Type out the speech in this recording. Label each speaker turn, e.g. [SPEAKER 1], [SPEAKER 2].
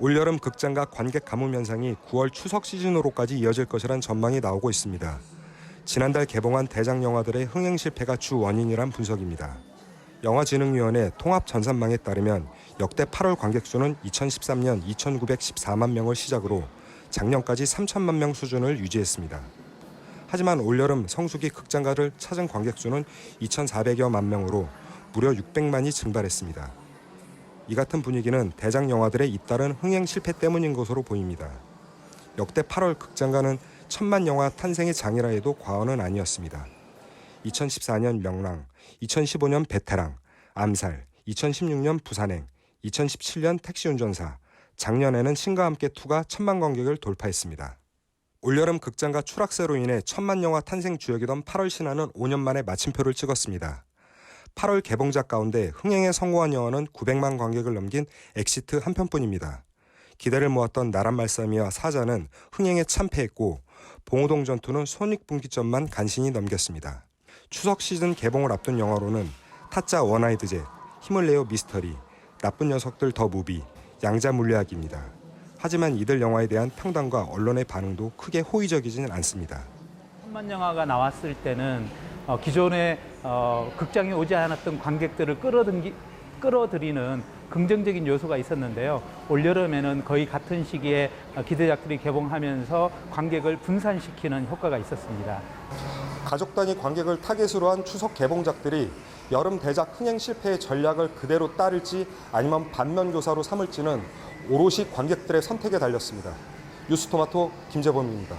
[SPEAKER 1] 올여름 극장과 관객 가뭄 현상이 9월 추석 시즌으로까지 이어질 것이란 전망이 나오고 있습니다. 지난달 개봉한 대작 영화들의 흥행 실패가 주 원인이란 분석입니다. 영화진흥위원회 통합전산망에 따르면 역대 8월 관객 수는 2013년 2,914만 명을 시작으로 작년까지 3천만 명 수준을 유지했습니다. 하지만 올여름 성수기 극장가를 찾은 관객 수는 2,400여만 명으로 무려 600만이 증발했습니다. 이 같은 분위기는 대작 영화들의 잇따른 흥행 실패 때문인 것으로 보입니다. 역대 8월 극장가는 천만 영화 탄생의 장이라 해도 과언은 아니었습니다. 2014년 명랑, 2015년 베테랑, 암살, 2016년 부산행, 2017년 택시운전사, 작년에는 신과 함께 2가 천만 관객을 돌파했습니다. 올여름 극장가 추락세로 인해 천만 영화 탄생 주역이던 8월 신화는 5년 만에 마침표를 찍었습니다. 8월 개봉작 가운데 흥행에 성공한 영화는 900만 관객을 넘긴 엑시트 한 편뿐입니다. 기대를 모았던 나란 말싸미와 사자는 흥행에 참패했고 봉오동 전투는 손익분기점만 간신히 넘겼습니다. 추석 시즌 개봉을 앞둔 영화로는 타짜 원아이드 제, 힘을 내요 미스터리, 나쁜 녀석들 더 무비, 양자 물리학입니다. 하지만 이들 영화에 대한 평단과 언론의 반응도 크게 호의적이지는 않습니다.
[SPEAKER 2] 천만 영화가 나왔을 때는 어, 기존에 어, 극장에 오지 않았던 관객들을 끌어당기, 끌어들이는 긍정적인 요소가 있었는데요. 올여름에는 거의 같은 시기에 어, 기대작들이 개봉하면서 관객을 분산시키는 효과가 있었습니다.
[SPEAKER 1] 가족 단위 관객을 타겟으로 한 추석 개봉작들이 여름 대작 흥행 실패의 전략을 그대로 따를지 아니면 반면교사로 삼을지는 오롯이 관객들의 선택에 달렸습니다. 뉴스토마토 김재범입니다.